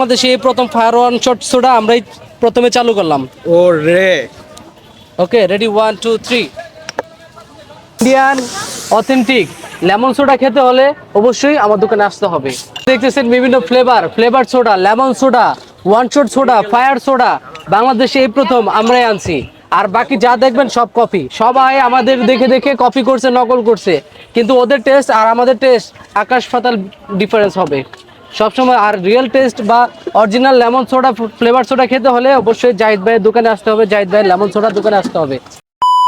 বাংলাদেশে এই প্রথম ফায়ার ওয়ান শট সোডা আমরাই প্রথমে চালু করলাম। ও রে okay ready one two three Indian authentic lemon soda খেতে হলে অবশ্যই আমার দোকানে আসতে হবে। দেখতেছেন বিভিন্ন flavour flavour soda lemon soda one shot soda fire soda বাংলাদেশে এই প্রথম আমরাই আনছি। আর বাকি যা দেখবেন সব কফি সবাই আমাদের দেখে দেখে কপি করছে নকল করছে। কিন্তু ওদের টেস্ট আর আমাদের টেস্ট আকাশ পাতাল ডিফারেন্স হবে। সবসময় আর রিয়েল টেস্ট বা original lemon soda flavour soda খেতে হলে অবশ্যই জাহিদ ভাইয়ের দোকানে আসতে হবে জাহিদ ভাইয়ের লেমন সোডার দোকানে আসতে হবে।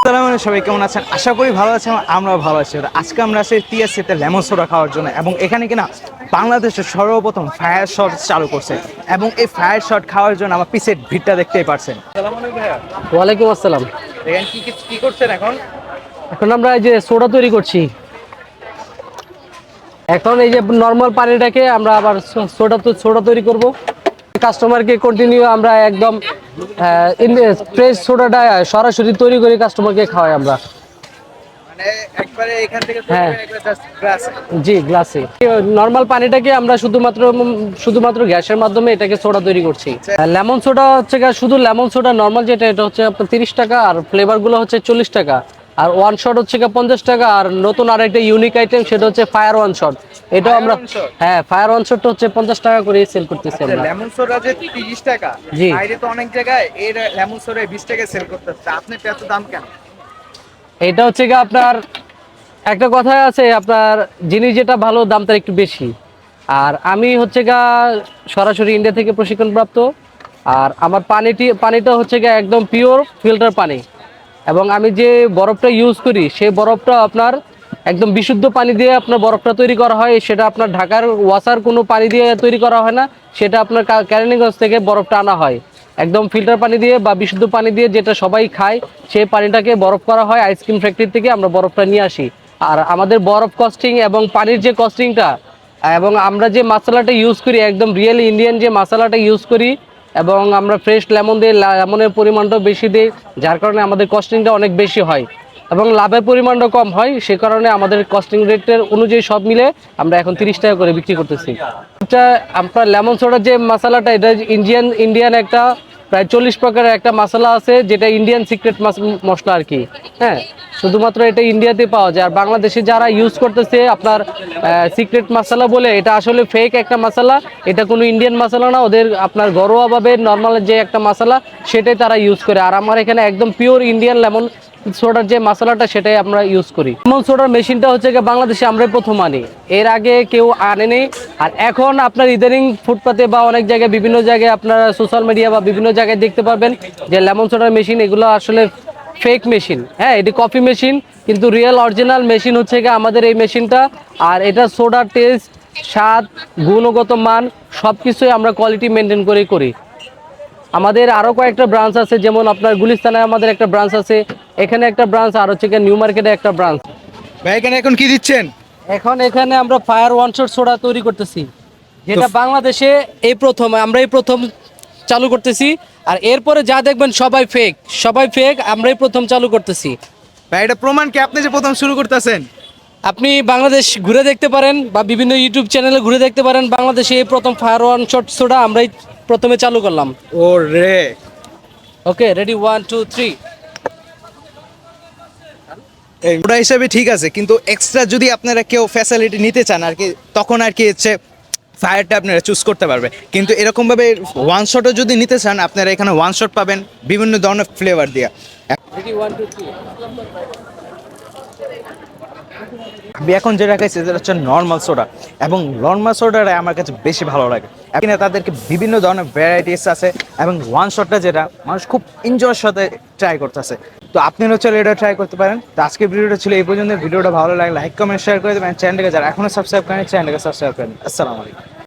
আলাইকুম সবাই কেমন আছেন? আশা করি ভালো আছেন আমরাও ভালো আছি। আজকে আমরা আসি টিএসসিতে লেমন সোডা খাওয়ার জন্য এবং এখানে কিনা বাংলাদেশের সর্বপ্রথম ফায়ার শট চালু করছে এবং এই ফায়ার শট খাওয়ার জন্য আমার পিছের ভিড়টা দেখতেই পারছেন। ওয়ালাইকুম আসসালাম। দেখেন কি- কি করছেন এখন? এখন আমরা এই যে সোডা তৈরি করছি। এখন এই যে নর্মাল পানিটাকে আমরা আবার সোডা সোডা তৈরি করব। কাস্টমারকে কন্টিনিউ আমরা একদম ফ্রেশ সোডাটা সরাসরি তৈরি করে কাস্টমারকে খাওয়াই আমরা। মানে হ্যাঁ। জি গ্লাসে নর্মাল পানিটাকে আমরা শুধুমাত্র শুধুমাত্র গ্যাসের মাধ্যমে এটাকে সোডা তৈরি করছি। লেমন সোডা হচ্ছে শুধু লেমন সোডা নর্মাল যেটা এটা হচ্ছে আপনার তিরিশ টাকা আর ফ্লেভারগুলো হচ্ছে চল্লিশ টাকা। আর ওয়ান শট হচ্ছে পঞ্চাশ টাকা আর নতুন আরেকটা ইউনিক আইটেম সেটা হচ্ছে ফায়ার ওয়ান শট এটাও আমরা হ্যাঁ ফায়ার ওয়ান শটটা হচ্ছে পঞ্চাশ টাকা করে সেল করতেছি আমরা। লেমন সোডা যে 30 টাকা জি। বাইরে তো অনেক জায়গায় এই লেমন সোডা 20 টাকায় সেল করতেছে আপনি এত দাম কেন? এটা হচ্ছে গিয়ে আপনার একটা কথা আছে আপনার জিনিস যেটা ভালো দাম তার একটু বেশি। আর আমি হচ্ছে গা সরাসরি ইন্ডিয়া থেকে প্রশিক্ষণপ্রাপ্ত। আর আমার পানিটি পানিটা হচ্ছে গিয়ে একদম পিওর ফিল্টার পানি। এবং আমি যে বরফটা ইউজ করি, সেই বরফটা আপনার একদম বিশুদ্ধ পানি দিয়ে আপনার বরফটা তৈরি করা হয়। সেটা আপনার ঢাকার ওয়াসার কোনো পানি দিয়ে তৈরি করা হয় না। সেটা আপনার কা- কেরানীগঞ্জ থেকে বরফটা আনা হয়। একদম ফিল্টার পানি দিয়ে বা বিশুদ্ধ পানি দিয়ে যেটা সবাই খায়, সেই পানিটাকে বরফ করা হয় আইসক্রিম ফ্যাক্টরি থেকে আমরা বরফটা নিয়ে আসি। আর আমাদের বরফ কস্টিং এবং পানির যে কস্টিংটা এবং আমরা যে মশলাটা ইউজ করি, একদম রিয়েল ইন্ডিয়ান যে মশলাটা ইউজ করি এবং আমরা ফ্রেশ লেমন দিই লেমনের পরিমাণটাও বেশি দিই, যার কারণে আমাদের কস্টিংটা অনেক বেশি হয়। এবং লাভের পরিমাণটা কম হয়, সে কারণে আমাদের কস্টিং রেটের অনুযায়ী সব মিলে আমরা এখন তিরিশ টাকা করে বিক্রি করতেছি। আপনার লেমন সোডার যে মশালাটা, এটা ইন্ডিয়ান ইন্ডিয়ান একটা প্রায় চল্লিশ প্রকারের একটা মশলা আছে, যেটা ইন্ডিয়ান সিক্রেট মশলা আর কি। হ্যাঁ শুধুমাত্র এটা ইন্ডিয়াতে পাওয়া যায়। আর বাংলাদেশে যারা ইউজ করতেছে আপনার সিক্রেট মশলা বলে, এটা আসলে ফেক একটা মশলা। এটা কোনো ইন্ডিয়ান মশলা না, ওদের আপনার ঘরোয়াভাবে নর্মাল যে একটা মশলা, সেটাই তারা ইউজ করে। আর আমার এখানে একদম পিওর ইন্ডিয়ান লেমন সোডার যে মশলাটা সেটাই আমরা ইউজ করি। লেমন সোডার মেশিনটা হচ্ছে গিয়ে বাংলাদেশে আমরাই প্রথম আনি। এর আগে কেউ আনেনি। আর এখন আপনার ইদানিং ফুটপাতে বা অনেক জায়গায়, বিভিন্ন জায়গায় আপনারা সোশ্যাল মিডিয়া বা বিভিন্ন জায়গায় দেখতে পারবেন যে লেমন সোডার মেশিন এগুলো আসলে ফেক মেশিন হ্যাঁ এটি কফি মেশিন কিন্তু রিয়েল অরিজিনাল মেশিন হচ্ছে গিয়ে আমাদের এই মেশিনটা আর এটা সোডার টেস্ট স্বাদ, গুণগত মান সব কিছুই আমরা কোয়ালিটি মেনটেন করেই করি। আমাদের আরও কয়েকটা ব্রাঞ্চ আছে যেমন আপনার গুলিস্তানায় আমাদের একটা ব্রাঞ্চ আছে এখানে একটা ব্রাঞ্চ আর হচ্ছে নিউ মার্কেটে একটা ব্রাঞ্চ ভাই এখানে এখন কি দিচ্ছেন? এখন এখানে আমরা ফায়ার ওয়ান শট সোডা তৈরি করতেছি যেটা বাংলাদেশে এই প্রথম আমরা এই প্রথম চালু করতেছি আর এরপরে যা দেখবেন সবাই ফেক সবাই ফেক আমরাই প্রথম চালু করতেছি। ভাই এটা প্রমাণ কি আপনি যে প্রথম শুরু করতেছেন? আপনি বাংলাদেশ ঘুরে দেখতে পারেন বা বিভিন্ন ইউটিউব চ্যানেলে ঘুরে দেখতে পারেন বাংলাদেশে এই প্রথম ফায়ার ওয়ান শট সোডা আমরাই প্রথমে চালু করলাম। ও রে। Okay ready one two three ওটা হিসাবে ঠিক আছে কিন্তু এক্সট্রা যদি আপনারা কেউ ফ্যাসিলিটি নিতে চান আর কি তখন আর কি হচ্ছে ফায়ারটা আপনারা চুজ করতে পারবে। কিন্তু এরকমভাবে ওয়ান শটও যদি নিতে চান আপনারা এখানে ওয়ান শট পাবেন বিভিন্ন ধরনের ফ্লেভার দিয়ে। আমি এখন যেটা খাইছি সেটা হচ্ছে নর্মাল সোডা এবং নর্মাল সোডাটা আমার কাছে বেশি ভালো লাগে। এখানে তাদেরকে বিভিন্ন ধরনের ভ্যারাইটিস আছে এবং ওয়ান শটটা যেটা মানুষ খুব এনজয়ের সাথে ট্রাই করতেছে। তো আপনিও চলে এটা ট্রাই করতে পারেন। তো আজকের ভিডিওটা ছিল এই পর্যন্ত ভিডিওটা ভালো লাগে লাইক কমেন্ট শেয়ার করে দেবেন। চ্যানেলটাকে যারা এখনও সাবস্ক্রাইব করেন চ্যানেলটাকে সাবস্ক্রাইব করেন আসসালামু আলাইকুম।